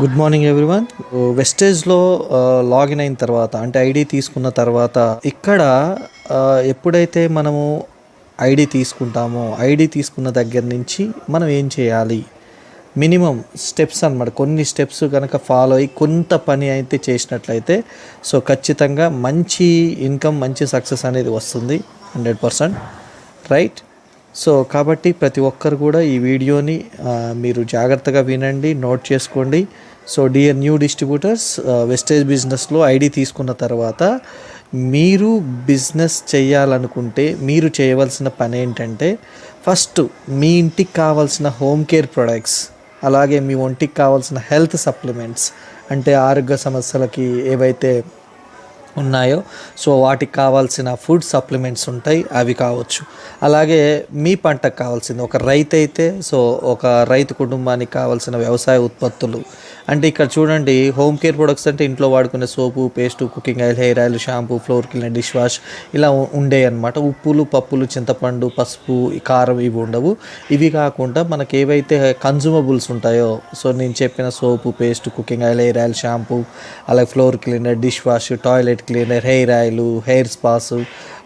Good morning everyone వెస్టేజ్లో login అయిన తర్వాత అంటే ఐడి తీసుకున్న తర్వాత ఇక్కడ uh, ఎప్పుడైతే మనము ఐడి తీసుకుంటామో ఐడి తీసుకున్న దగ్గర నుంచి మనం ఏం చేయాలి? మినిమం స్టెప్స్ అన్నమాట. కొన్ని స్టెప్స్ కనుక ఫాలో అయ్యి కొంత పని అయితే చేసినట్లయితే సో ఖచ్చితంగా మంచి ఇన్కమ్ మంచి సక్సెస్ అనేది వస్తుంది హండ్రెడ్ పర్సెంట్ రైట్ సో కాబట్టి ప్రతి ఒక్కరు కూడా ఈ వీడియోని మీరు జాగ్రత్తగా వినండి నోట్ చేసుకోండి. So dear new distributors Vestige బిజినెస్లో ఐడి తీసుకున్న తర్వాత మీరు బిజినెస్ చేయాలనుకుంటే మీరు చేయవలసిన పని ఏంటంటే ఫస్ట్ మీ ఇంటికి కావాల్సిన హోమ్ కేర్ ప్రొడక్ట్స్ అలాగే మీ ఒంటికి కావాల్సిన హెల్త్ సప్లిమెంట్స్ అంటే ఆరోగ్య సమస్యలకి ఏవైతే ఉన్నాయో. సో వాటికి కావాల్సిన ఫుడ్ సప్లిమెంట్స్ ఉంటాయి అవి కావచ్చు. అలాగే మీ పంటకు కావాల్సింది ఒక రైతు అయితే సో ఒక రైతు కుటుంబానికి కావాల్సిన వ్యవసాయ ఉత్పత్తులు అంటే ఇక్కడ చూడండి హోమ్ కేర్ ప్రొడక్ట్స్ అంటే ఇంట్లో వాడుకునే soap paste cooking oil hair oil shampoo floor cleaner dish wash ఇలా ఉండే అనమాట ఉప్పులు పప్పులు చింతపండు పసుపు కారం ఇవి ఉండవు. ఇవి కాకుండా మనకి ఏవైతే కన్జ్యూమబుల్స్ ఉంటాయో సో నేను చెప్పిన soap paste cooking oil hair oil shampoo అలాగే floor cleaner dish wash toilet cleaner hair oil hair spas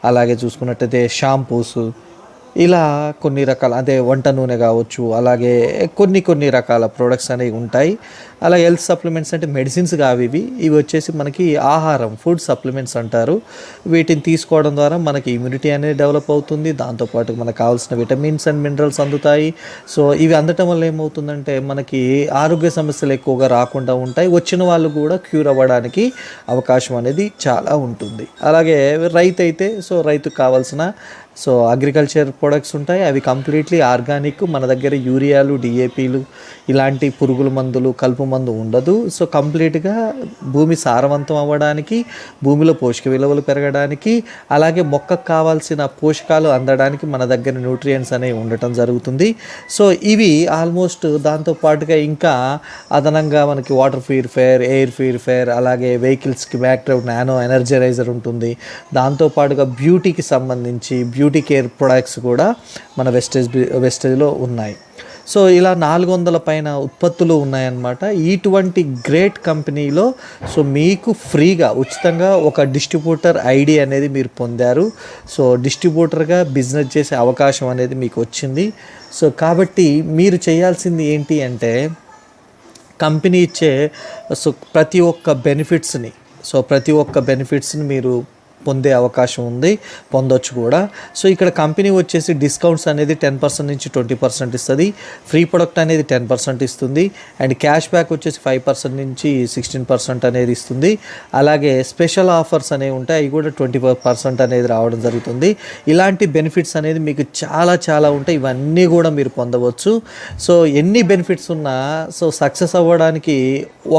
అలాగే చూసుకున్నట్టయితే షాంపూస్ ఇలా కొన్ని రకాల అదే వంట నూనె కావచ్చు అలాగే కొన్ని కొన్ని రకాల ప్రోడక్ట్స్ అనేవి ఉంటాయి. అలా హెల్త్ సప్లిమెంట్స్ అంటే మెడిసిన్స్ కావి ఇవి. ఇవి వచ్చేసి మనకి ఆహారం ఫుడ్ సప్లిమెంట్స్ అంటారు. వీటిని తీసుకోవడం ద్వారా మనకి ఇమ్యూనిటీ అనేది డెవలప్ అవుతుంది. దాంతోపాటు మనకు కావాల్సిన విటమిన్స్ అండ్ మినరల్స్ అందుతాయి. సో ఇవి అందటం వల్ల ఏమవుతుందంటే మనకి ఆరోగ్య సమస్యలు ఎక్కువగా రాకుండా ఉంటాయి. వచ్చిన వాళ్ళు కూడా క్యూర్ అవ్వడానికి అవకాశం అనేది చాలా ఉంటుంది. అలాగే రైతు అయితే సో రైతుకు కావాల్సిన సో అగ్రికల్చర్ ప్రొడక్ట్స్ ఉంటాయి. అవి కంప్లీట్లీ ఆర్గానిక్. మన దగ్గర యూరియాలు డిఏపీలు ఇలాంటి పురుగుల మందులు కలుపు మందు ఉండదు. సో కంప్లీట్గా భూమి సారవంతం అవ్వడానికి భూమిలో పోషక విలువలు పెరగడానికి అలాగే మొక్కకు కావాల్సిన పోషకాలు అందడానికి మన దగ్గర న్యూట్రియంట్స్ అనేవి ఉండటం జరుగుతుంది. సో ఇవి ఆల్మోస్ట్ దాంతో పాటుగా ఇంకా అదనంగా మనకి వాటర్ ప్యూరిఫైయర్ ఎయిర్ ప్యూరిఫైయర్ అలాగే వెహికల్స్కి బ్యాక్టీరియా నానో ఎనర్జరైజర్ ఉంటుంది. దాంతోపాటుగా బ్యూటీకి సంబంధించి బ్యూటీ కేర్ ప్రొడక్ట్స్ కూడా మన వెస్టేజ్ వెస్టేజ్లో ఉన్నాయి. సో ఇలా నాలుగు వందల పైన ఉత్పత్తులు ఉన్నాయన్నమాట. ఇటువంటి గ్రేట్ కంపెనీలో సో మీకు ఫ్రీగా ఉచితంగా ఒక డిస్ట్రిబ్యూటర్ ఐడి అనేది మీరు పొందారు. సో డిస్ట్రిబ్యూటర్గా బిజినెస్ చేసే అవకాశం అనేది మీకు వచ్చింది. సో కాబట్టి మీరు చేయాల్సింది ఏంటి అంటే కంపెనీ ఇచ్చే సో ప్రతి ఒక్క బెనిఫిట్స్ని సో ప్రతి ఒక్క బెనిఫిట్స్ని మీరు పొందే అవకాశం ఉంది పొందొచ్చు కూడా. సో ఇక్కడ కంపెనీ వచ్చేసి డిస్కౌంట్స్ అనేది టెన్ పర్సెంట్ నుంచి ట్వంటీ పర్సెంట్ ఇస్తుంది. ఫ్రీ ప్రొడక్ట్ అనేది టెన్ పర్సెంట్ ఇస్తుంది. అండ్ క్యాష్ బ్యాక్ వచ్చేసి ఫైవ్ పర్సెంట్ నుంచి సిక్స్టీన్ పర్సెంట్ అనేది ఇస్తుంది. అలాగే స్పెషల్ ఆఫర్స్ అనేవి ఉంటాయి అవి కూడా ట్వంటీ పర్సెంట్ అనేది రావడం జరుగుతుంది. ఇలాంటి బెనిఫిట్స్ అనేది మీకు చాలా చాలా ఉంటాయి ఇవన్నీ కూడా మీరు పొందవచ్చు. సో ఎన్ని బెనిఫిట్స్ ఉన్నా సో సక్సెస్ అవ్వడానికి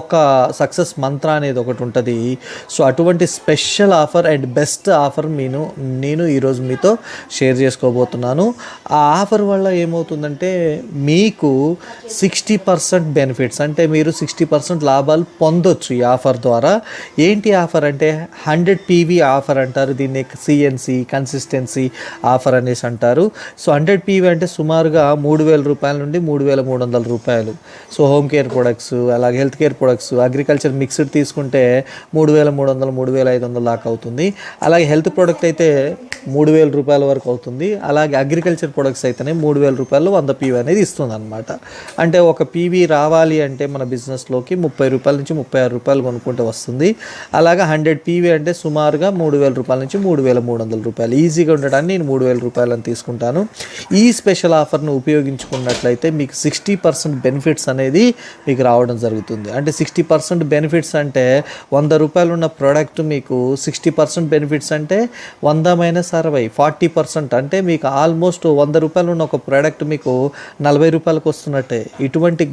ఒక సక్సెస్ మంత్ర అనేది ఒకటి ఉంటుంది. సో అటువంటి special offer and best offer నేను నేను ఈరోజు మీతో షేర్ చేసుకోబోతున్నాను. ఆ ఆఫర్ వల్ల ఏమవుతుందంటే మీకు సిక్స్టీ పర్సెంట్ బెనిఫిట్స్ అంటే మీరు సిక్స్టీ పర్సెంట్ లాభాలు పొందొచ్చు ఈ ఆఫర్ ద్వారా. ఏంటి ఆఫర్ అంటే హండ్రెడ్ పీవీ ఆఫర్ అంటారు దీన్ని సిఎన్సి కన్సిస్టెన్సీ ఆఫర్ అనేసి అంటారు. సో హండ్రెడ్ పీవీ అంటే సుమారుగా మూడు వేల రూపాయల నుండి మూడు వేల మూడు వందల రూపాయలు. సో హోమ్ కేర్ ప్రొడక్ట్స్ అలాగే health care products agriculture mixed తీసుకుంటే మూడు వేల మూడు వందల మూడు వేల ఐదు వందల దాకా అవుతుంది. అలాగే హెల్త్ ప్రోడక్ట్ అయితే మూడు వేల రూపాయల వరకు అవుతుంది. అలాగే అగ్రికల్చర్ ప్రొడక్ట్స్ అయితేనే మూడు వేల రూపాయలు వంద పీవీ అనేది ఇస్తుంది అనమాట అంటే ఒక పీవీ రావాలి అంటే మన బిజినెస్లోకి ముప్పై రూపాయల నుంచి ముప్పై ఆరు రూపాయలు కొనుక్కుంటే వస్తుంది. అలాగే హండ్రెడ్ పీవీ అంటే సుమారుగా మూడు వేల రూపాయల నుంచి మూడు వేల మూడు వందల రూపాయలు. ఈజీగా ఉండడానికి నేను మూడు వేల రూపాయలని తీసుకుంటాను. ఈ స్పెషల్ ఆఫర్ను ఉపయోగించుకున్నట్లయితే మీకు సిక్స్టీ పర్సెంట్ బెనిఫిట్స్ అనేది మీకు రావడం జరుగుతుంది. అంటే సిక్స్టీ పర్సెంట్ బెనిఫిట్స్ అంటే వంద రూపాయలు ఉన్న ప్రోడక్ట్ మీకు సిక్స్టీ పర్సెంట్ బెనిఫిట్స్ అంటే వంద మైనస్ అరవై ఫార్టీ పర్సెంట్ అంటే మీకు ఆల్మోస్ట్ వంద రూపాయలు ఉన్న ఒక ప్రోడక్ట్ మీకు నలభై రూపాయలకు వస్తున్నట్టే. ఇటువంటి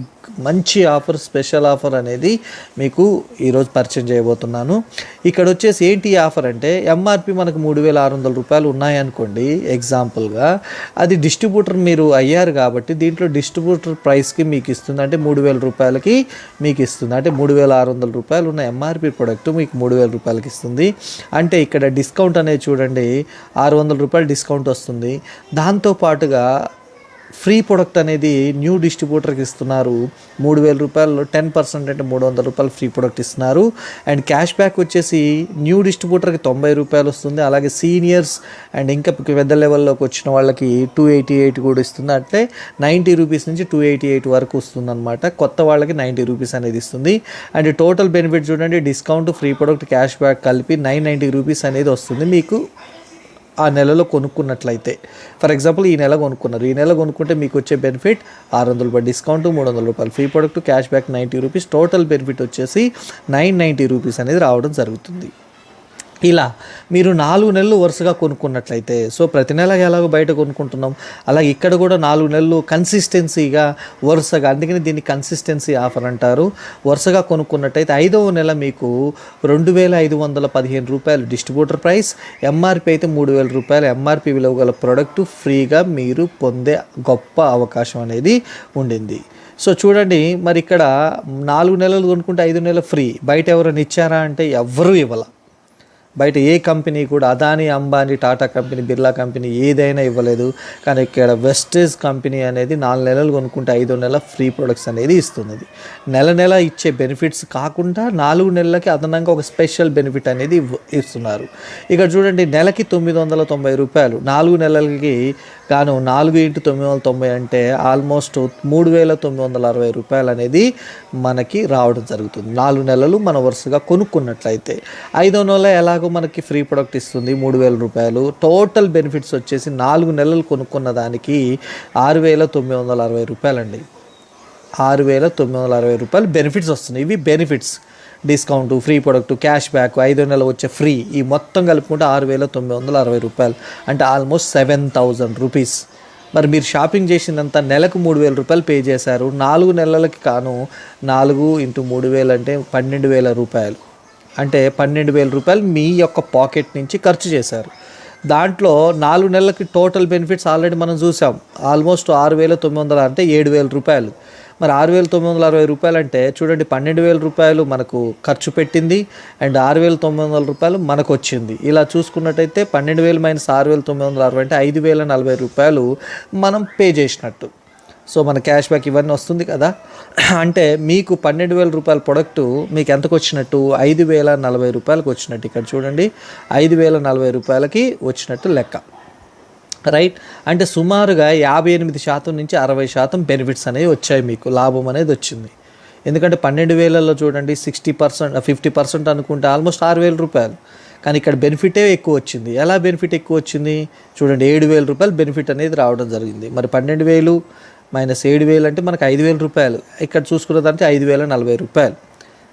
మంచి ఆఫర్ స్పెషల్ ఆఫర్ అనేది మీకు ఈరోజు పరిచయం చేయబోతున్నాను. ఇక్కడ వచ్చేసి ఏంటి ఆఫర్ అంటే ఎంఆర్పి మనకు మూడు వేల ఆరు వందల రూపాయలు ఉన్నాయనుకోండి ఎగ్జాంపుల్గా అది డిస్ట్రిబ్యూటర్ మీరు అయ్యారు కాబట్టి దీంట్లో డిస్ట్రిబ్యూటర్ ప్రైస్కి మీకు ఇస్తుంది. అంటే మూడు వేల రూపాయలకి మీకు ఇస్తుంది. అంటే మూడు వేల ఆరు వందల రూపాయలు ఉన్న ఎంఆర్పి ప్రొడక్ట్ మీకు మూడు వేల రూపాయలకి ఇస్తుంది. అంటే ఇక్కడ డిస్కౌంట్ అనేది చూడండి ఆరు వందల రూపాయలు డిస్కౌంట్ వస్తుంది. దాంతో పాటుగా ఫ్రీ ప్రొడక్ట్ అనేది న్యూ డిస్ట్రిబ్యూటర్కి ఇస్తున్నారు. మూడు వేల రూపాయలు టెన్ పర్సెంట్ అంటే మూడు వందల రూపాయలు ఫ్రీ ప్రొడక్ట్ ఇస్తున్నారు. అండ్ క్యాష్ బ్యాక్ వచ్చేసి న్యూ డిస్ట్రిబ్యూటర్కి తొంభై రూపాయలు వస్తుంది. అలాగే సీనియర్స్ అండ్ ఇంకా పెద్ద లెవెల్లోకి వచ్చిన వాళ్ళకి టూ ఎయిటీ ఎయిట్ కూడా ఇస్తుంది. అంటే నైంటీ రూపీస్ నుంచి టూ ఎయిటీ ఎయిట్ వరకు వస్తుంది అనమాట కొత్త వాళ్ళకి నైంటీ రూపీస్ అనేది ఇస్తుంది. అండ్ టోటల్ బెనిఫిట్ చూడండి discount free product cash back కలిపి నైన్ నైంటీ రూపీస్ అనేది వస్తుంది మీకు. ఆ నెలలో కొనుక్కున్నట్లయితే. ఫర్ ఎగ్జాంపుల్ ఈ నెల కొనుక్కున్నారు. ఈ నెల కొనుక్కుంటే మీకు వచ్చే బెనిఫిట్ ఆరు వందల రూపాయలు డిస్కౌంట్ మూడు వందల రూపాయలు free product cash back ninety rupees total benefit వచ్చేసి నైన్ నైంటీ రూపీస్ అనేది రావడం జరుగుతుంది. ఇలా మీరు నాలుగు నెలలు వరుసగా కొనుక్కున్నట్లయితే సో ప్రతి నెల ఎలాగో బయట కొనుక్కుంటున్నాం. అలాగే ఇక్కడ కూడా నాలుగు నెలలు కన్సిస్టెన్సీగా వరుసగా అందుకని దీన్ని కన్సిస్టెన్సీ ఆఫర్ అంటారు. వరుసగా కొనుక్కున్నట్టయితే ఐదవ నెల మీకు రెండు వేల ఐదు వందల పదిహేను రూపాయలు డిస్ట్రిబ్యూటర్ ప్రైస్ ఎంఆర్పి అయితే మూడు వేల రూపాయలు. ఎంఆర్పి విలువ గల ప్రోడక్ట్ ఫ్రీగా మీరు పొందే గొప్ప అవకాశం అనేది ఉండింది. సో చూడండి మరి ఇక్కడ నాలుగు నెలలు కొనుక్కుంటే ఐదు నెలలు ఫ్రీ. బయట ఎవరైనా ఇచ్చారా అంటే ఎవ్వరూ ఇవ్వాల. బయట ఏ కంపెనీ కూడా అదాని అంబానీ టాటా కంపెనీ బిర్లా కంపెనీ ఏదైనా ఇవ్వలేదు. కానీ ఇక్కడ వెస్టేజ్ కంపెనీ అనేది నాలుగు నెలలు కొనుక్కుంటే ఐదు నెలల ఫ్రీ ప్రొడక్ట్స్ అనేది ఇస్తున్నది. నెల నెల ఇచ్చే బెనిఫిట్స్ కాకుండా నాలుగు నెలలకి అదనంగా ఒక స్పెషల్ బెనిఫిట్ అనేది ఇస్తున్నారు. ఇక్కడ చూడండి నెలకి తొమ్మిది వందల తొంభై రూపాయలు. నాలుగు నెలలకి గాను నాలుగు ఇంటూ తొమ్మిది వందల తొంభై అంటే ఆల్మోస్ట్ మూడు వేల తొమ్మిది వందల అరవై రూపాయలు అనేది మనకి రావడం జరుగుతుంది. నాలుగు నెలలు మనం వరుసగా కొనుక్కున్నట్లయితే. ఐదో నెల ఎలాగో మనకి ఫ్రీ ప్రొడక్ట్ ఇస్తుంది మూడు వేల రూపాయలు. టోటల్ బెనిఫిట్స్ వచ్చేసి నాలుగు నెలలు కొనుక్కున్న దానికి ఆరు వేల తొమ్మిది వందల అరవై రూపాయలండి. ఆరు వేల తొమ్మిది వందల అరవై రూపాయలు బెనిఫిట్స్ వస్తున్నాయి. ఇవి benefits. Discount free product cash back ఐదో నెల వచ్చే ఫ్రీ. ఈ మొత్తం కలుపుకుంటే ఆరు వేల తొమ్మిది వందల అరవై రూపాయలు. అంటే ఆల్మోస్ట్ సెవెన్ థౌజండ్ రూపీస్. మరి మీరు షాపింగ్ చేసినంత నెలకు మూడు వేల రూపాయలు పే చేశారు. నాలుగు నెలలకి కాను నాలుగు ఇంటూ మూడు వేలు అంటే పన్నెండు వేల రూపాయలు. అంటే పన్నెండు వేల రూపాయలు మీ యొక్క పాకెట్ నుంచి ఖర్చు చేశారు. దాంట్లో నాలుగు నెలలకి టోటల్ బెనిఫిట్స్ ఆల్రెడీ మనం చూసాం. ఆల్మోస్ట్ ఆరు వేల తొమ్మిది వందల అంటే ఏడు వేల రూపాయలు. మరి ఆరు వేల తొమ్మిది వందల అరవై రూపాయలు అంటే చూడండి పన్నెండు వేల రూపాయలు మనకు ఖర్చు పెట్టింది అండ్ ఆరు వేల తొమ్మిది వందల రూపాయలు మనకు వచ్చింది. ఇలా చూసుకున్నట్టయితే పన్నెండు వేలు మైనస్ ఆరు వేల తొమ్మిది వందల అరవై అంటే ఐదు వేల నలభై రూపాయలు మనం పే చేసినట్టు. సో మన క్యాష్ బ్యాక్ ఇవన్నీ వస్తుంది కదా. అంటే మీకు పన్నెండు వేల రూపాయల ప్రొడక్టు మీకు ఎంతకు వచ్చినట్టు? ఐదు వేల నలభై రూపాయలకు వచ్చినట్టు. ఇక్కడ చూడండి. ఐదు వేల నలభై రూపాయలకి వచ్చినట్టు లెక్క. రైట్ అంటే సుమారుగా యాభై ఎనిమిది శాతం నుంచి అరవై శాతం బెనిఫిట్స్ అనేవి వచ్చాయి మీకు. లాభం అనేది వచ్చింది. ఎందుకంటే పన్నెండు వేలలో చూడండి సిక్స్టీ పర్సెంట్ ఫిఫ్టీ పర్సెంట్ అనుకుంటే ఆల్మోస్ట్ ఆరు వేల రూపాయలు. కానీ ఇక్కడ బెనిఫిటే ఎక్కువ వచ్చింది. ఎలా బెనిఫిట్ ఎక్కువ వచ్చింది? చూడండి ఏడు వేల రూపాయలు బెనిఫిట్ అనేది రావడం జరిగింది. మరి పన్నెండు వేలు మైనస్ ఏడు వేలు అంటే మనకు ఐదు వేల రూపాయలు. ఇక్కడ చూసుకున్నదంటే ఐదు వేల నలభై రూపాయలు.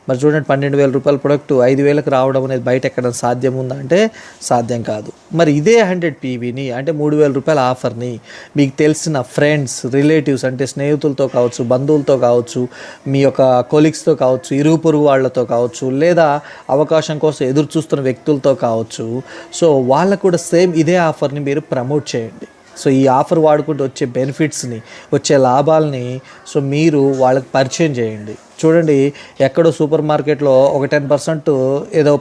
మరి చూడండి పన్నెండు వేల రూపాయల ప్రొడక్ట్ ఐదు వేలకు రావడం అనేది బయట ఎక్కడ సాధ్యం ఉందా అంటే సాధ్యం కాదు. మరి ఇదే హండ్రెడ్ పీవీని అంటే మూడు వేల రూపాయల ఆఫర్ని మీకు తెలిసిన ఫ్రెండ్స్ రిలేటివ్స్ అంటే స్నేహితులతో కావచ్చు బంధువులతో కావచ్చు మీ యొక్క కొలీగ్స్తో కావచ్చు ఇరుగు పొరుగు వాళ్ళతో కావచ్చు లేదా అవకాశం కోసం ఎదురు చూస్తున్న వ్యక్తులతో కావచ్చు. సో వాళ్ళకు కూడా సేమ్ ఇదే ఆఫర్ని మీరు ప్రమోట్ చేయండి. సో ఈ ఆఫర్ వాడుకుంటూ వచ్చే బెనిఫిట్స్ని వచ్చే లాభాలని సో మీరు వాళ్ళకి పరిచయం చేయండి. చూడండి ఎక్కడో సూపర్ మార్కెట్లో ఒక టెన్ పర్సెంట్ ఏదో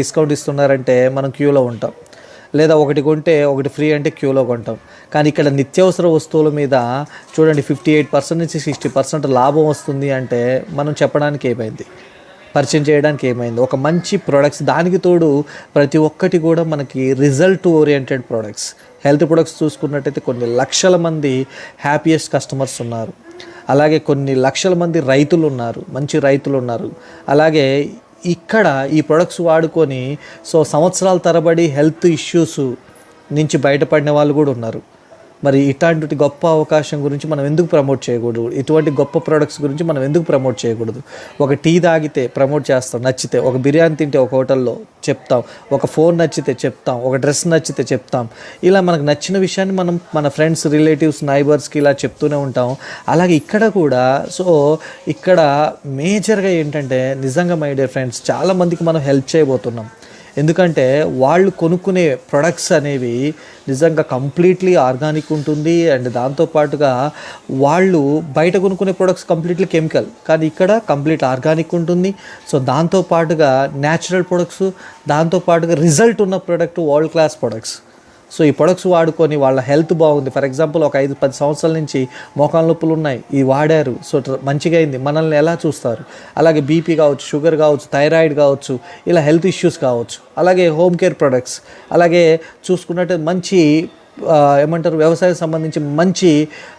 డిస్కౌంట్ ఇస్తున్నారంటే మనం క్యూలో ఉంటాం. లేదా ఒకటి కొంటే ఒకటి ఫ్రీ అంటే క్యూలో కొంటాం. కానీ ఇక్కడ నిత్యావసర వస్తువుల మీద చూడండి ఫిఫ్టీ ఎయిట్ పర్సెంట్ నుంచి సిక్స్టీ పర్సెంట్ లాభం వస్తుంది అంటే మనం చెప్పడానికి ఏమైంది? పరిచయం చేయడానికి ఏమైంది? ఒక మంచి ప్రోడక్ట్స్ దానికి తోడు ప్రతి ఒక్కటి కూడా మనకి result oriented products. Health products చూసుకున్నట్టయితే కొన్ని లక్షల మంది హ్యాపీయెస్ట్ కస్టమర్స్ ఉన్నారు. అలాగే కొన్ని లక్షల మంది రైతులు ఉన్నారు మంచి రైతులు ఉన్నారు. అలాగే ఇక్కడ ఈ ప్రొడక్ట్స్ వాడుకొని సో సంవత్సరాల తరబడి హెల్త్ ఇష్యూస్ నుంచి బయటపడిన వాళ్ళు కూడా ఉన్నారు. మరి ఇట్లాంటి గొప్ప అవకాశం గురించి మనం ఎందుకు ప్రమోట్ చేయకూడదు? ఇటువంటి గొప్ప ప్రొడక్ట్స్ గురించి మనం ఎందుకు ప్రమోట్ చేయకూడదు? ఒక టీ తాగితే ప్రమోట్ చేస్తాం నచ్చితే. ఒక బిర్యానీ తింటే ఒక హోటల్లో చెప్తాం. ఒక ఫోన్ నచ్చితే చెప్తాం. ఒక డ్రెస్ నచ్చితే చెప్తాం. ఇలా మనకు నచ్చిన విషయాన్ని మనం మన ఫ్రెండ్స్ రిలేటివ్స్ నైబర్స్కి ఇలా చెప్తూనే ఉంటాం. అలాగే ఇక్కడ కూడా సో ఇక్కడ మేజర్గా ఏంటంటే నిజంగా మై డియర్ ఫ్రెండ్స్ చాలామందికి మనం హెల్ప్ చేయబోతున్నాం. ఎందుకంటే వాళ్ళు కొనుక్కునే ప్రొడక్ట్స్ అనేవి నిజంగా కంప్లీట్లీ ఆర్గానిక్ ఉంటుంది అండ్ దాంతోపాటుగా వాళ్ళు బయట కొనుక్కునే ప్రొడక్ట్స్ కంప్లీట్లీ కెమికల్ కానీ ఇక్కడ కంప్లీట్ ఆర్గానిక్ ఉంటుంది. సో దాంతోపాటుగా న్యాచురల్ ప్రొడక్ట్స్ దాంతోపాటుగా రిజల్ట్ ఉన్న product world class products so ఈ ప్రొడక్ట్స్ వాడుకొని వాళ్ళ హెల్త్ బాగుంది. ఫర్ ఎగ్జాంపుల్ ఒక ఐదు పది సంవత్సరాల నుంచి మోకాల నొప్పులు ఉన్నాయి. ఇవి వాడారు. సో మంచిగా అయింది. మనల్ని ఎలా చూస్తారు? అలాగే బీపీ కావచ్చు షుగర్ కావచ్చు థైరాయిడ్ కావచ్చు ఇలా హెల్త్ ఇష్యూస్ కావచ్చు. అలాగే హోమ్ కేర్ ప్రొడక్ట్స్ అలాగే చూసుకున్నట్టు మంచి ఏమంటారు వ్యవసాయం సంబంధించి మంచి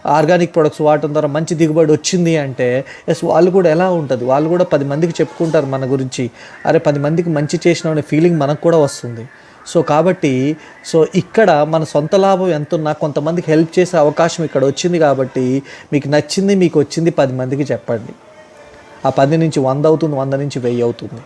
ఆర్గానిక్ ప్రొడక్ట్స్ వాడటం ద్వారా మంచి దిగుబడి వచ్చింది అంటే ఎస్ వాళ్ళు కూడా ఎలా ఉంటుంది? వాళ్ళు కూడా పది మందికి చెప్పుకుంటారు మన గురించి. అరే పది మందికి మంచి చేసిన ఫీలింగ్ మనకు కూడా వస్తుంది. సో కాబట్టి సో ఇక్కడ మన సొంత లాభం ఎంత ఉన్నా కొంతమందికి హెల్ప్ చేసే అవకాశం ఇక్కడ వచ్చింది కాబట్టి మీకు నచ్చింది మీకు వచ్చింది పది మందికి చెప్పండి. ఆ పది నుంచి వంద అవుతుంది వంద నుంచి వెయ్యి అవుతుంది.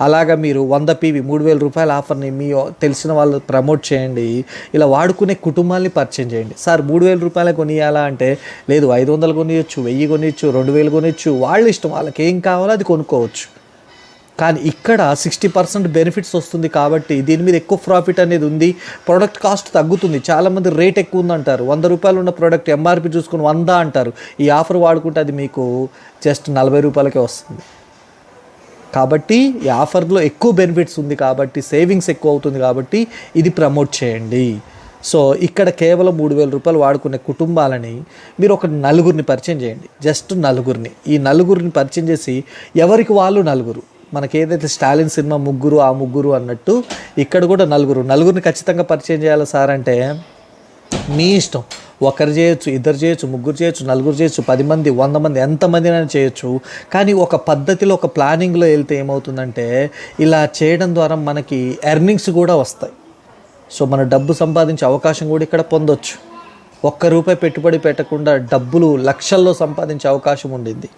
అలాగా మీరు వంద పీవి మూడు వేల రూపాయల ఆఫర్ని మీ తెలిసిన వాళ్ళు ప్రమోట్ చేయండి. ఇలా వాడుకునే కుటుంబాన్ని పరిచయం చేయండి. సార్ మూడు వేల రూపాయలు కొనియాలా అంటే లేదు ఐదు వందలు కొనియొచ్చు వెయ్యి కొనియొచ్చు రెండు వేలు కొనియొచ్చు వాళ్ళ ఇష్టం వాళ్ళకి ఏం కావాలో అది కొనుక్కోవచ్చు. కానీ ఇక్కడ సిక్స్టీ పర్సెంట్ బెనిఫిట్స్ వస్తుంది కాబట్టి దీని మీద ఎక్కువ ప్రాఫిట్ అనేది ఉంది. ప్రోడక్ట్ కాస్ట్ తగ్గుతుంది. చాలామంది రేట్ ఎక్కువ ఉందంటారు. వంద రూపాయలు ఉన్న ప్రోడక్ట్ ఎంఆర్పి చూసుకుని వంద అంటారు. ఈ ఆఫర్ వాడుకుంటే అది మీకు జస్ట్ నలభై రూపాయలకే వస్తుంది. కాబట్టి ఈ ఆఫర్లో ఎక్కువ బెనిఫిట్స్ ఉంది కాబట్టి సేవింగ్స్ ఎక్కువ అవుతుంది కాబట్టి ఇది ప్రమోట్ చేయండి. సో ఇక్కడ కేవలం మూడు వేల రూపాయలు వాడుకునే కుటుంబాలని మీరు ఒక నలుగురిని పరిచయం చేయండి. జస్ట్ నలుగురిని. ఈ నలుగురిని పరిచయం చేసి ఎవరికి వాళ్ళు నలుగురు? మనకి ఏదైతే స్టాలిన్ సినిమా ముగ్గురు ఆ ముగ్గురు అన్నట్టు ఇక్కడ కూడా నలుగురు. నలుగురిని ఖచ్చితంగా పరిచయం చేయాలి సార్ అంటే మీ ఇష్టం. ఒకరు చేయొచ్చు ఇద్దరు చేయొచ్చు ముగ్గురు చేయొచ్చు నలుగురు చేయొచ్చు పది మంది వంద మంది ఎంతమందినైనా చేయొచ్చు. కానీ ఒక పద్ధతిలో ఒక ప్లానింగ్లో వెళ్తే ఏమవుతుందంటే ఇలా చేయడం ద్వారా మనకి ఎర్నింగ్స్ కూడా వస్తాయి. సో మన డబ్బు సంపాదించే అవకాశం కూడా ఇక్కడ పొందొచ్చు. ఒక్క రూపాయి పెట్టుబడి పెట్టకుండా డబ్బులు లక్షల్లో సంపాదించే అవకాశం ఉండింది.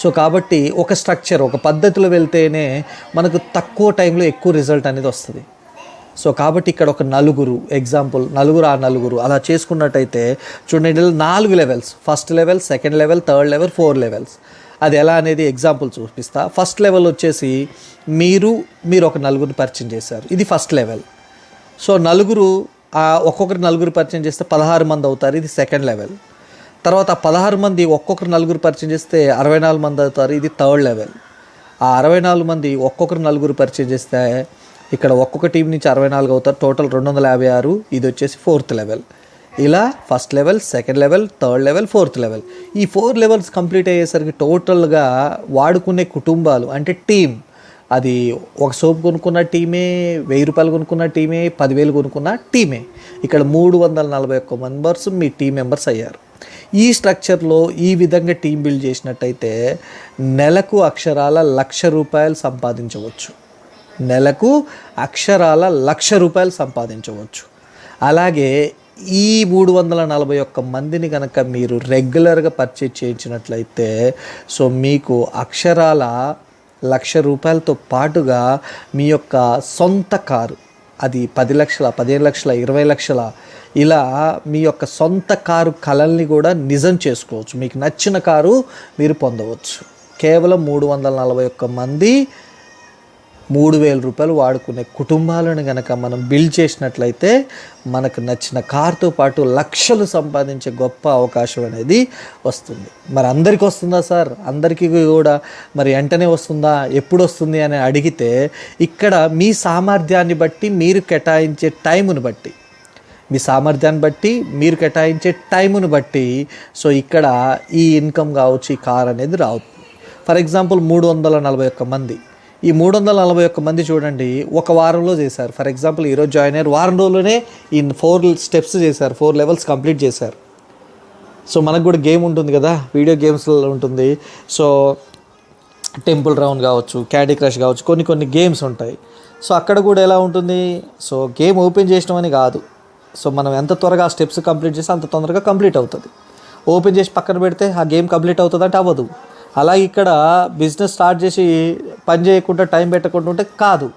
సో కాబట్టి ఒక స్ట్రక్చర్ ఒక పద్ధతిలో వెళ్తేనే మనకు తక్కువ టైంలో ఎక్కువ రిజల్ట్ అనేది వస్తుంది. సో కాబట్టి ఇక్కడ ఒక నలుగురు ఎగ్జాంపుల్ నలుగురు ఆ నలుగురు అలా చేసుకున్నట్టయితే చూడండి నాలుగు levels. First level second level third level four levels. అది ఎలా అనేది ఎగ్జాంపుల్ చూపిస్తా. ఫస్ట్ లెవెల్ వచ్చేసి మీరు మీరు ఒక నలుగురిని పరిచయం చేశారు. ఇది ఫస్ట్ లెవెల్. సో నలుగురు ఒక్కొక్కరు నలుగురు పరిచయం చేస్తే పదహారు మంది అవుతారు. ఇది సెకండ్ లెవెల్. తర్వాత పదహారు మంది ఒక్కొక్కరు నలుగురు పరిచయం చేస్తే అరవై నాలుగు మంది అవుతారు. ఇది థర్డ్ లెవెల్. ఆ అరవై నాలుగు మంది ఒక్కొక్కరు నలుగురు పరిచయం చేస్తే ఇక్కడ ఒక్కొక్క టీం నుంచి అరవై నాలుగు అవుతారు. టోటల్ రెండు వందల యాభై ఆరు. ఇది వచ్చేసి ఫోర్త్ లెవెల్. ఇలా first level second level third level fourth level. ఈ ఫోర్ లెవెల్స్ కంప్లీట్ అయ్యేసరికి టోటల్గా వాడుకునే కుటుంబాలు అంటే టీం అది ఒక సోప్ కొనుక్కున్న టీమే వెయ్యి రూపాయలు కొనుక్కున్న టీమే పదివేలు కొనుక్కున్న టీమే. ఇక్కడ మూడు వందల నలభై ఒక్క మెంబర్స్ మీ టీం మెంబర్స్ అయ్యారు. ఈ స్ట్రక్చర్లో ఈ విధంగా టీం బిల్డ్ చేసినట్టయితే నెలకు అక్షరాల లక్ష రూపాయలు సంపాదించవచ్చు. నెలకు అక్షరాల లక్ష రూపాయలు సంపాదించవచ్చు. అలాగే ఈ మూడు వందల నలభై ఒక్క మందిని కనుక మీరు రెగ్యులర్గా పర్చేజ్ చేయించినట్లయితే సో మీకు అక్షరాల లక్ష రూపాయలతో పాటుగా మీ యొక్క సొంత కారు. అది పది లక్షల పదిహేను లక్షల ఇరవై లక్షల. ఇలా మీ యొక్క సొంత కారు కళల్ని కూడా నిజం చేసుకోవచ్చు. మీకు నచ్చిన కారు మీరు పొందవచ్చు. కేవలం మూడు వందల నలభై ఒక్క మంది మూడు వేల రూపాయలు వాడుకునే కుటుంబాలను కనుక మనం బిల్డ్ చేసినట్లయితే మనకు నచ్చిన కార్తో పాటు లక్షలు సంపాదించే గొప్ప అవకాశం అనేది వస్తుంది. మరి అందరికీ వస్తుందా సార్? అందరికీ కూడా మరి వెంటనే వస్తుందా? ఎప్పుడు వస్తుంది అని అడిగితే ఇక్కడ మీ సామర్థ్యాన్ని బట్టి మీరు కేటాయించే టైమును బట్టి మీ సామర్థ్యాన్ని బట్టి మీరు కేటాయించే టైమును బట్టి సో ఇక్కడ ఈ ఇన్కమ్ కావచ్చు ఈ కార్ అనేది రావు. ఫర్ ఎగ్జాంపుల్ మూడు వందల నలభై ఒక్క మంది. ఈ మూడు వందల నలభై ఒక్క మంది చూడండి ఒక వారంలో చేశారు. ఫర్ ఎగ్జాంపుల్ ఈరోజు జాయిన్ అయ్యారు వారం రోజుల్లోనే ఈ ఫోర్ స్టెప్స్ చేశారు ఫోర్ లెవెల్స్ కంప్లీట్ చేశారు. సో మనకు కూడా గేమ్ ఉంటుంది కదా వీడియో గేమ్స్లో ఉంటుంది. సో టెంపుల్ రౌండ్ కావచ్చు క్యాడీ క్రష్ కావచ్చు కొన్ని కొన్ని గేమ్స్ ఉంటాయి. సో అక్కడ కూడా ఎలా ఉంటుంది? సో గేమ్ ఓపెన్ చేసినాం అని కాదు. సో మనం ఎంత త్వరగా ఆ స్టెప్స్ కంప్లీట్ చేస్తే అంత తొందరగా కంప్లీట్ అవుతుంది. ఓపెన్ చేసి పక్కన పెడితే ఆ గేమ్ కంప్లీట్ అవుతుంది అంటే అవ్వదు. అలాగే ఇక్కడ బిజినెస్ స్టార్ట్ చేసి పని చేయకుండా టైం పెట్టకుండా ఉంటే కాదు.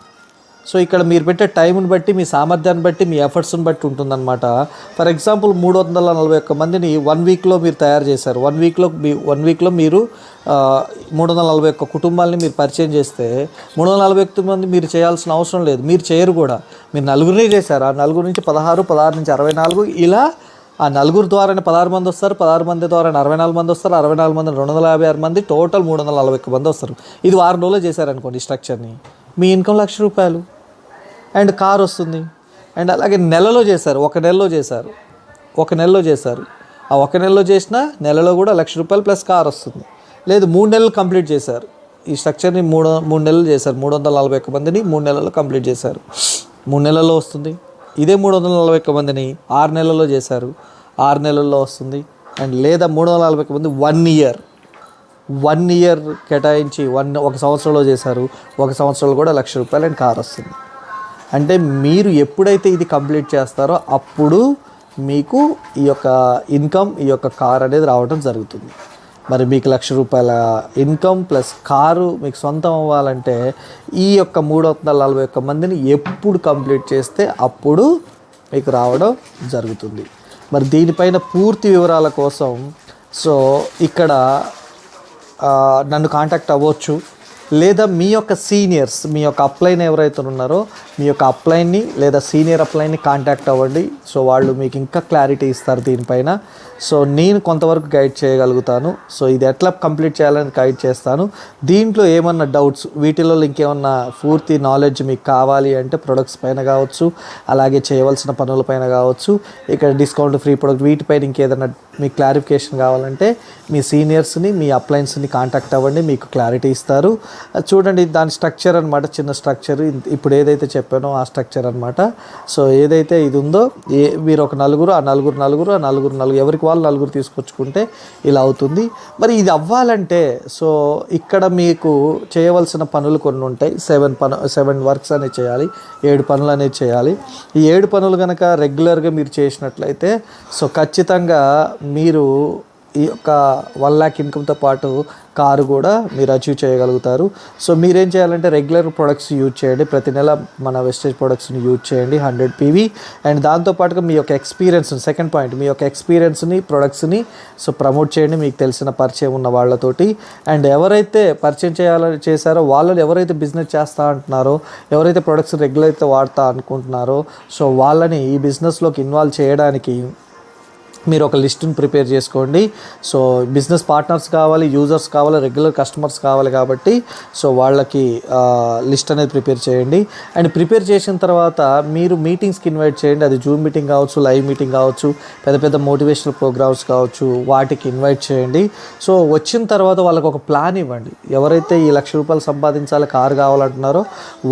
సో ఇక్కడ మీరు పెట్టే టైంని బట్టి మీ సామర్థ్యాన్ని బట్టి మీ ఎఫర్ట్స్ని బట్టి ఉంటుందన్నమాట. ఫర్ ఎగ్జాంపుల్ మూడు వందల నలభై ఒక్క మందిని వన్ వీక్లో మీరు తయారు చేశారు. వన్ వీక్లో మీ వన్ వీక్లో మీరు మూడు వందల నలభై ఒక్క కుటుంబాలని మీరు పరిచయం చేస్తే మూడు వందల నలభై ఒక్క మంది మీరు చేయాల్సిన అవసరం లేదు. మీరు చేయరు కూడా. మీరు నలుగురినే చేశారు. ఆ నలుగురు నుంచి పదహారు పదహారు నుంచి అరవై నాలుగు ఇలా ఆ నలుగురు ద్వారానే పదహారు మంది వస్తారు పదహారు మంది ద్వారా అరవై నాలుగు మంది వస్తారు అరవై నాలుగు మంది రెండు వందల యాభై ఆరు మంది టోటల్ మూడు వందల నలభై ఒక్క మంది వస్తారు. ఇది వారం రోజులు చేశారనుకోండి ఈ స్ట్రక్చర్ని. మీ ఇన్కమ్ లక్ష రూపాయలు. అండ్ కార్ వస్తుంది. అండ్ అలాగే నెలలో చేశారు ఒక నెలలో చేశారు ఒక నెలలో చేశారు. ఆ ఒక నెలలో చేసిన నెలలో కూడా లక్ష రూపాయలు ప్లస్ కార్ వస్తుంది. లేదు మూడు నెలలు కంప్లీట్ చేశారు. ఈ స్ట్రక్చర్ని మూడు మూడు నెలలు చేశారు. మూడు వందల నలభై ఒక్క మందిని మూడు నెలల్లో కంప్లీట్ చేశారు. మూడు నెలల్లో వస్తుంది. ఇదే మూడు వందల నలభై ఒక్క మందిని ఆరు నెలల్లో చేశారు. ఆరు నెలల్లో వస్తుంది. అండ్ లేదా మూడు వందల నలభై ఒక్క మంది వన్ ఇయర్. వన్ ఇయర్ కేటాయించి వన్ ఒక సంవత్సరంలో చేశారు. ఒక సంవత్సరంలో కూడా లక్ష రూపాయలు అండ్ కార్ వస్తుంది. అంటే మీరు ఎప్పుడైతే ఇది కంప్లీట్ చేస్తారో అప్పుడు మీకు ఈ యొక్క ఇన్కమ్ ఈ యొక్క కార్ అనేది రావడం జరుగుతుంది. మరి మీకు లక్ష రూపాయల ఇన్కమ్ ప్లస్ కారు మీకు సొంతం అవ్వాలంటే ఈ యొక్క మూడు వందల నలభై ఒక్క మందిని ఎప్పుడు కంప్లీట్ చేస్తే అప్పుడు మీకు రావడం జరుగుతుంది. మరి దీనిపైన పూర్తి వివరాల కోసం సో ఇక్కడ నన్ను కాంటాక్ట్ అవ్వచ్చు. లేదా మీ యొక్క సీనియర్స్ మీ యొక్క అప్లైన్ ఎవరైతే ఉన్నారో మీ యొక్క అప్లైన్ని లేదా సీనియర్ అప్లైన్ని కాంటాక్ట్ అవ్వండి. సో వాళ్ళు మీకు ఇంకా క్లారిటీ ఇస్తారు దీనిపైన. సో నేను కొంతవరకు గైడ్ చేయగలుగుతాను. సో ఇది ఎట్లా కంప్లీట్ చేయాలని గైడ్ చేస్తాను. దీంట్లో ఏమన్నా డౌట్స్ వీటిలో ఇంకేమన్నా పూర్తి నాలెడ్జ్ మీకు కావాలి అంటే ప్రొడక్ట్స్ పైన కావచ్చు అలాగే చేయవలసిన పనులపైన కావచ్చు ఇక్కడ డిస్కౌంట్ ఫ్రీ ప్రొడక్ట్ వీటిపైన ఇంకేదైనా మీకు క్లారిఫికేషన్ కావాలంటే మీ సీనియర్స్ని మీ అప్లయన్స్ని కాంటాక్ట్ అవ్వండి మీకు క్లారిటీ ఇస్తారు. చూడండి దాని స్ట్రక్చర్ అనమాట చిన్న స్ట్రక్చర్ ఇప్పుడు ఏదైతే చెప్పానో ఆ స్ట్రక్చర్ అనమాట సో ఏదైతే ఇది ఉందో ఏ మీరు ఒక నలుగురు ఆ నలుగురు నలుగురు ఆ నలుగురు నలుగురు ఎవరికి వాళ్ళు నలుగురు తీసుకొచ్చుకుంటే ఇలా అవుతుంది. మరి ఇది అవ్వాలంటే సో ఇక్కడ మీకు చేయవలసిన పనులు కొన్ని ఉంటాయి. సెవెన్ పను సెవెన్ వర్క్స్ అనేది చేయాలి ఏడు పనులు అనేది చేయాలి. ఈ ఏడు పనులు కనుక రెగ్యులర్గా మీరు చేసినట్లయితే సో ఖచ్చితంగా మీరు ఈ యొక్క వన్ ల్యాక్ ఇన్కమ్తో పాటు కారు కూడా మీరు అచీవ్ చేయగలుగుతారు. సో మీరేం చేయాలంటే రెగ్యులర్ ప్రొడక్ట్స్ యూజ్ చేయండి. ప్రతి నెల మన వెస్టేజ్ ప్రొడక్ట్స్ని యూజ్ చేయండి హండ్రెడ్ పీవీ అండ్ దాంతోపాటుగా మీ యొక్క ఎక్స్పీరియన్స్ సెకండ్ పాయింట్ మీ యొక్క ఎక్స్పీరియన్స్ని ప్రొడక్ట్స్ని సో ప్రమోట్ చేయండి. మీకు తెలిసిన పరిచయం ఉన్న వాళ్ళతోటి. అండ్ ఎవరైతే పరిచయం చేయాలని చేశారో వాళ్ళు ఎవరైతే బిజినెస్ చేస్తా అంటున్నారో ఎవరైతే ప్రొడక్ట్స్ రెగ్యులర్ అయితే వాడతా అనుకుంటున్నారో సో వాళ్ళని ఈ బిజినెస్లోకి ఇన్వాల్వ్ చేయడానికి మీరు ఒక లిస్ట్ని ప్రిపేర్ చేసుకోండి. సో బిజినెస్ పార్ట్నర్స్ కావాలి యూజర్స్ కావాలి రెగ్యులర్ కస్టమర్స్ కావాలి కాబట్టి సో వాళ్ళకి లిస్ట్ అనేది ప్రిపేర్ చేయండి. అండ్ ప్రిపేర్ చేసిన తర్వాత మీరు మీటింగ్స్కి ఇన్వైట్ చేయండి. అది జూమ్ మీటింగ్ కావచ్చు లైవ్ మీటింగ్ కావచ్చు పెద్ద పెద్ద మోటివేషనల్ ప్రోగ్రామ్స్ కావచ్చు వాటికి ఇన్వైట్ చేయండి. సో వచ్చిన తర్వాత వాళ్ళకి ఒక ప్లాన్ ఇవ్వండి. ఎవరైతే ఈ లక్ష రూపాయలు సంపాదించాలి కారు కావాలంటున్నారో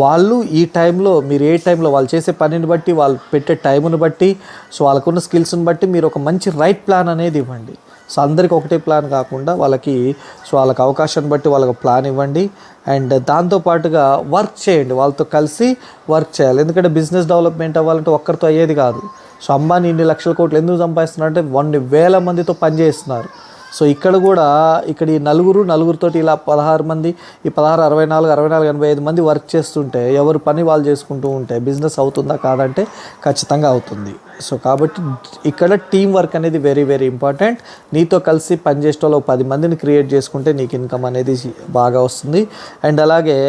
వాళ్ళు ఈ టైంలో మీరు ఏ టైంలో వాళ్ళు చేసే పనిని బట్టి వాళ్ళు పెట్టే టైంని బట్టి సో వాళ్ళకున్న స్కిల్స్ని బట్టి మీరు ఒక మంచి రైట్ ప్లాన్ అనేది ఇవ్వండి. సో అందరికి ఒకటే ప్లాన్ కాకుండా వాళ్ళకి సో వాళ్ళకి అవకాశాన్ని బట్టి వాళ్ళకి ప్లాన్ ఇవ్వండి. అండ్ దాంతోపాటుగా వర్క్ చేయండి. వాళ్ళతో కలిసి వర్క్ చేయాలి. ఎందుకంటే బిజినెస్ డెవలప్మెంట్ అవ్వాలంటే ఒక్కరితో అయ్యేది కాదు. సో అంబానీ ఇన్ని లక్షల కోట్లు ఎందుకు సంపాదిస్తున్నారంటే వన్ వేల మందితో పనిచేస్తున్నారు. సో ఇక్కడ కూడా ఇక్కడ ఈ నలుగురు నలుగురితోటి ఇలా పదహారు మంది ఈ పదహారు అరవై నాలుగు అరవై నాలుగు ఎనభై ఐదు మంది వర్క్ చేస్తుంటే ఎవరు పని వాళ్ళు చేసుకుంటూ ఉంటే బిజినెస్ అవుతుందా కాదంటే ఖచ్చితంగా అవుతుంది. సో కాబట్టి ఇక్కడ టీం వర్క్ అనేది వెరీ వెరీ ఇంపార్టెంట్. నీతో కలిసి పనిచేసే వాళ్ళు పది మందిని క్రియేట్ చేసుకుంటే నీకు ఇన్కమ్ అనేది బాగా వస్తుంది. అండ్ అలాగే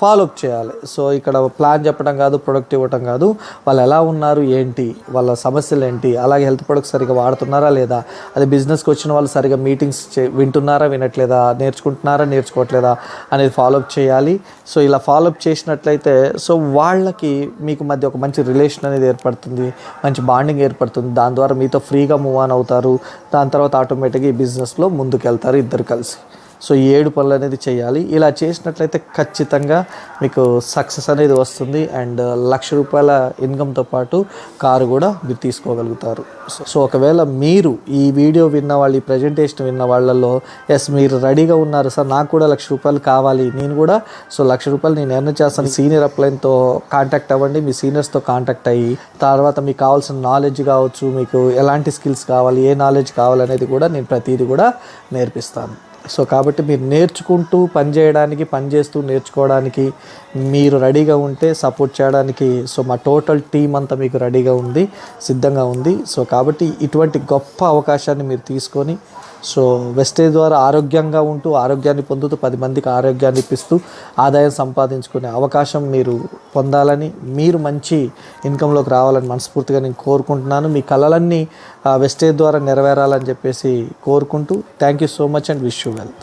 ఫాలో అప్ చేయాలి. సో ఇక్కడ ప్లాన్ చెప్పడం కాదు ప్రొడక్ట్ ఇవ్వటం కాదు. వాళ్ళు ఎలా ఉన్నారు ఏంటి వాళ్ళ సమస్యలు ఏంటి అలాగే హెల్త్ ప్రొడక్ట్స్ సరిగా వాడుతున్నారా లేదా అది బిజినెస్కి వచ్చిన వాళ్ళు సరిగా మీటింగ్స్ చే వింటున్నారా వినట్లేదా నేర్చుకుంటున్నారా నేర్చుకోవట్లేదా అనేది ఫాలో అప్ చేయాలి. సో ఇలా ఫాలో అప్ చేసినట్లయితే సో వాళ్ళకి మీకు మధ్య ఒక మంచి రిలేషన్ అనేది ఏర్పడుతుంది మంచి బాండింగ్ ఏర్పడుతుంది. దాని ద్వారా మీతో ఫ్రీగా మూవ్ ఆన్ అవుతారు. దాని తర్వాత ఆటోమేటిక్గా ఈ బిజినెస్లో ముందుకు వెళ్తారు ఇద్దరు కలిసి. సో ఈ ఏడు పనులు అనేది చేయాలి. ఇలా చేసినట్లయితే ఖచ్చితంగా మీకు సక్సెస్ అనేది వస్తుంది అండ్ లక్ష రూపాయల ఇన్కమ్తో పాటు కారు కూడా మీరు తీసుకోగలుగుతారు. సో- సో ఒకవేళ మీరు ఈ వీడియో విన్న వాళ్ళు ఈ ప్రజెంటేషన్ విన్న వాళ్ళల్లో ఎస్ మీరు రెడీగా ఉన్నారు సార్ నాకు కూడా లక్ష రూపాయలు కావాలి నేను కూడా సో లక్ష రూపాయలు నేను ఎర్న్ చేస్తాను సీనియర్ అప్లైన్తో కాంటాక్ట్ అవ్వండి మీ సీనియర్స్తో కాంటాక్ట్ అయ్యి తర్వాత మీకు కావాల్సిన నాలెడ్జ్ కావచ్చు మీకు ఎలాంటి స్కిల్స్ కావాలి ఏ నాలెడ్జ్ కావాలనేది కూడా నేను ప్రతిదీ కూడా నేర్పిస్తాను. సో కాబట్టి మీరు నేర్చుకుంటూ పని చేయడానికి పని చేస్తూ నేర్చుకోవడానికి మీరు రెడీగా ఉంటే సపోర్ట్ చేయడానికి సో మా టోటల్ టీం అంతా మీకు రెడీగా ఉంది సిద్ధంగా ఉంది. సో కాబట్టి ఇటువంటి గొప్ప అవకాశాన్ని మీరు తీసుకొని సో వెస్టేజ్ ద్వారా ఆరోగ్యంగా ఉంటూ ఆరోగ్యాన్ని పొందుతూ పది మందికి ఆరోగ్యాన్ని ఇప్పిస్తూ ఆదాయం సంపాదించుకునే అవకాశం మీరు పొందాలని మీరు మంచి ఇన్కంలోకి రావాలని మనస్ఫూర్తిగా నేను కోరుకుంటున్నాను. మీ కళలన్నీ వెస్టేజ్ ద్వారా నెరవేరాలని చెప్పేసి కోరుకుంటూ thank you so much and wish you wealth.